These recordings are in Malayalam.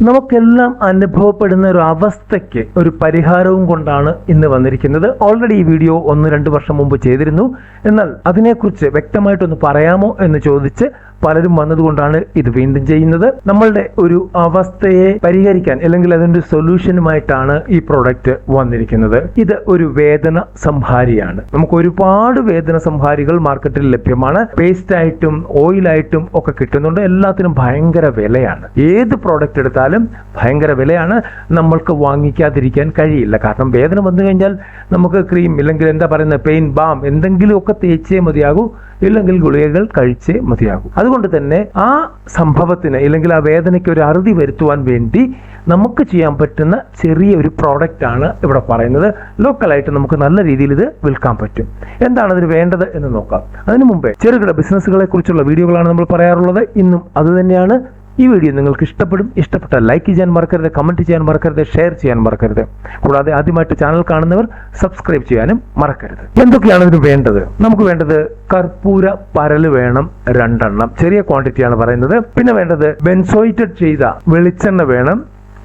നമുക്കെല്ലാം അനുഭവപ്പെടുന്ന ഒരു അവസ്ഥയ്ക്ക് ഒരു പരിഹാരവും കൊണ്ടാണ് ഇന്ന് വന്നിരിക്കുന്നത്. ഓൾറെഡി ഈ വീഡിയോ ഒന്ന് രണ്ട് വർഷം മുമ്പ് ചെയ്തിരുന്നു. എന്നാൽ അതിനെക്കുറിച്ച് വ്യക്തമായിട്ടൊന്ന് പറയാമോ എന്ന് ചോദിച്ച് പലരും വന്നതുകൊണ്ടാണ് ഇത് വീണ്ടും ചെയ്യുന്നത്. നമ്മളുടെ ഒരു അവസ്ഥയെ പരിഹരിക്കാൻ അല്ലെങ്കിൽ അതിന്റെ സൊല്യൂഷനുമായിട്ടാണ് ഈ പ്രോഡക്റ്റ് വന്നിരിക്കുന്നത്. ഇത് ഒരു വേദന സംഹാരിയാണ്. നമുക്ക് ഒരുപാട് വേദന സംഹാരികൾ മാർക്കറ്റിൽ ലഭ്യമാണ്. പേസ്റ്റ് ആയിട്ടും ഓയിലായിട്ടും ഒക്കെ കിട്ടുന്നുണ്ട്. എല്ലാത്തിനും ഭയങ്കര വിലയാണ്. ഏത് പ്രോഡക്റ്റ് എടുത്താലും ഭയങ്കര വിലയാണ് നമ്മൾക്ക് വാങ്ങിക്കാതിരിക്കാൻ കഴിയില്ല. കാരണം വേദന വന്നു കഴിഞ്ഞാൽ നമുക്ക് ക്രീം ഇല്ലെങ്കിൽ എന്താ പറയുന്നത് പെയിൻ ബാം എന്തെങ്കിലുമൊക്കെ തേച്ചേ മതിയാകൂ ഇല്ലെങ്കിൽ ഗുളികകൾ കഴിച്ചേ മതിയാകൂ. അതുകൊണ്ട് തന്നെ ആ സംഭവത്തിന് ഇല്ലെങ്കിൽ ആ വേദനയ്ക്ക് ഒരു അറുതി വരുത്തുവാൻ വേണ്ടി നമുക്ക് ചെയ്യാൻ പറ്റുന്ന ചെറിയ ഒരു പ്രോഡക്റ്റ് ആണ് ഇവിടെ പറയുന്നത്. ലോക്കലായിട്ട് നമുക്ക് നല്ല രീതിയിൽ ഇത് വിൽക്കാൻ പറ്റും. എന്താണ് അതിന് വേണ്ടത് എന്ന് നോക്കാം. അതിനു മുമ്പേ ചെറുകിട ബിസിനസ്സുകളെ കുറിച്ചുള്ള വീഡിയോകളാണ് നമ്മൾ പറയാറുള്ളത്. ഇന്നും അത് തന്നെയാണ്. ഈ വീഡിയോ നിങ്ങൾക്ക് ഇഷ്ടപ്പെടും ഇഷ്ടപ്പെട്ട ലൈക്ക് ചെയ്യാൻ മറക്കരുത് കമന്റ് ചെയ്യാൻ മറക്കരുത് ഷെയർ ചെയ്യാൻ മറക്കരുത്. കൂടാതെ ആദ്യമായിട്ട് ചാനൽ കാണുന്നവർ സബ്സ്ക്രൈബ് ചെയ്യാനും മറക്കരുത്. എന്തൊക്കെയാണ് ഇതിന് വേണ്ടത്? നമുക്ക് വേണ്ടത് കർപ്പൂര പരൽ വേണം രണ്ടെണ്ണം. ചെറിയ ക്വാണ്ടിറ്റിയാണ് പറയുന്നത്. പിന്നെ വേണ്ടത് ബെൻസോയിറ്റഡ് ചെയ്ത വെളിച്ചെണ്ണ വേണം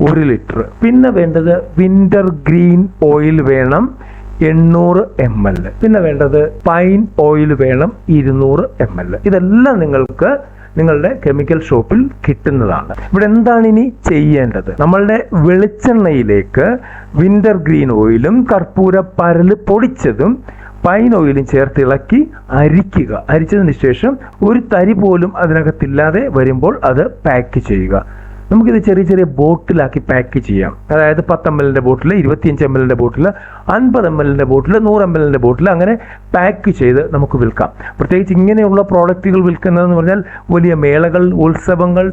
ഒരു ലിറ്റർ പിന്നെ വേണ്ടത് വിന്റർ ഗ്രീൻ ഓയിൽ വേണം എണ്ണൂറ് എം എൽ പിന്നെ വേണ്ടത് പൈൻ ഓയിൽ വേണം ഇരുന്നൂറ് എം എൽ ഇതെല്ലാം നിങ്ങൾക്ക് നിങ്ങളുടെ കെമിക്കൽ ഷോപ്പിൽ കിട്ടുന്നതാണ്. ഇവിടെ എന്താണ് ഇനി ചെയ്യേണ്ടത്? നമ്മളുടെ വെളിച്ചെണ്ണയിലേക്ക് വിന്റർ ഗ്രീൻ ഓയിലും കർപ്പൂര പരൽ പൊടിച്ചതും പൈൻ ഓയിലും ചേർത്ത് ഇളക്കി അരിക്കുക. അരിച്ചതിന് ശേഷം ഒരു തരി പോലും അതിനകത്തില്ലാതെ വരുമ്പോൾ അത് പാക്ക് ചെയ്യുക. നമുക്കിത് ചെറിയ ചെറിയ ബോട്ടിലാക്കി പാക്ക് ചെയ്യാം. അതായത് പത്ത് എം എല്ലിന്റെ ബോട്ടിൽ ഇരുപത്തിയഞ്ച് എം എല്ലിന്റെ ബോട്ടിൽ അൻപത് എം എല്ലിന്റെ ബോട്ടിൽ നൂറ് എം എല്ലിന്റെ ബോട്ടിൽ അങ്ങനെ പാക്ക് ചെയ്ത് നമുക്ക് വിൽക്കാം. പ്രത്യേകിച്ച് ഇങ്ങനെയുള്ള പ്രോഡക്റ്റുകൾ വിൽക്കുന്നതെന്ന് പറഞ്ഞാൽ വലിയ മേളകൾ ഉത്സവങ്ങൾ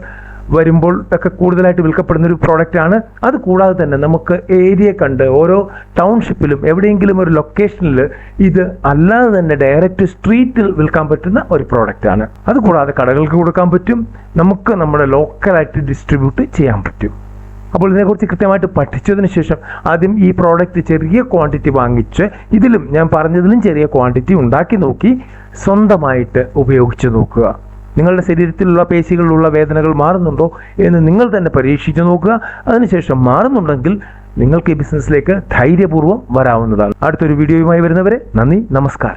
വരുമ്പോൾ ഒക്കെ കൂടുതലായിട്ട് വിൽക്കപ്പെടുന്ന ഒരു പ്രോഡക്റ്റ് ആണ്. അത് കൂടാതെ തന്നെ നമുക്ക് ഏരിയ കണ്ട് ഓരോ ടൗൺഷിപ്പിലും എവിടെയെങ്കിലും ഒരു ലൊക്കേഷനിൽ ഇത് അല്ലാതെ തന്നെ ഡയറക്റ്റ് സ്ട്രീറ്റിൽ വിൽക്കാൻ പറ്റുന്ന ഒരു പ്രോഡക്റ്റ് ആണ്. അത് കൂടാതെ കടകൾക്ക് കൊടുക്കാൻ പറ്റും. നമുക്ക് നമ്മുടെ ലോക്കലായിട്ട് ഡിസ്ട്രിബ്യൂട്ട് ചെയ്യാൻ പറ്റും. അപ്പോൾ ഇതിനെക്കുറിച്ച് കൃത്യമായിട്ട് പഠിച്ചതിന് ശേഷം ആദ്യം ഈ പ്രോഡക്റ്റ് ചെറിയ ക്വാണ്ടിറ്റി വാങ്ങിച്ച് ഇതിലും ഞാൻ പറഞ്ഞതിലും ചെറിയ ക്വാണ്ടിറ്റി ഉണ്ടാക്കി നോക്കി സ്വന്തമായിട്ട് ഉപയോഗിച്ച് നോക്കുക. നിങ്ങളുടെ ശരീരത്തിലുള്ള പേശികളിലുള്ള വേദനകൾ മാറുന്നുണ്ടോ എന്ന് നിങ്ങൾ തന്നെ പരീക്ഷിച്ചു നോക്കുക. അതിനുശേഷം മാറുന്നുണ്ടെങ്കിൽ നിങ്ങൾക്ക് ഈ ബിസിനസ്സിലേക്ക് ധൈര്യപൂർവം വരാവുന്നതാണ്. അടുത്തൊരു വീഡിയോയുമായി വരുന്നവരെ നന്ദി നമസ്കാരം.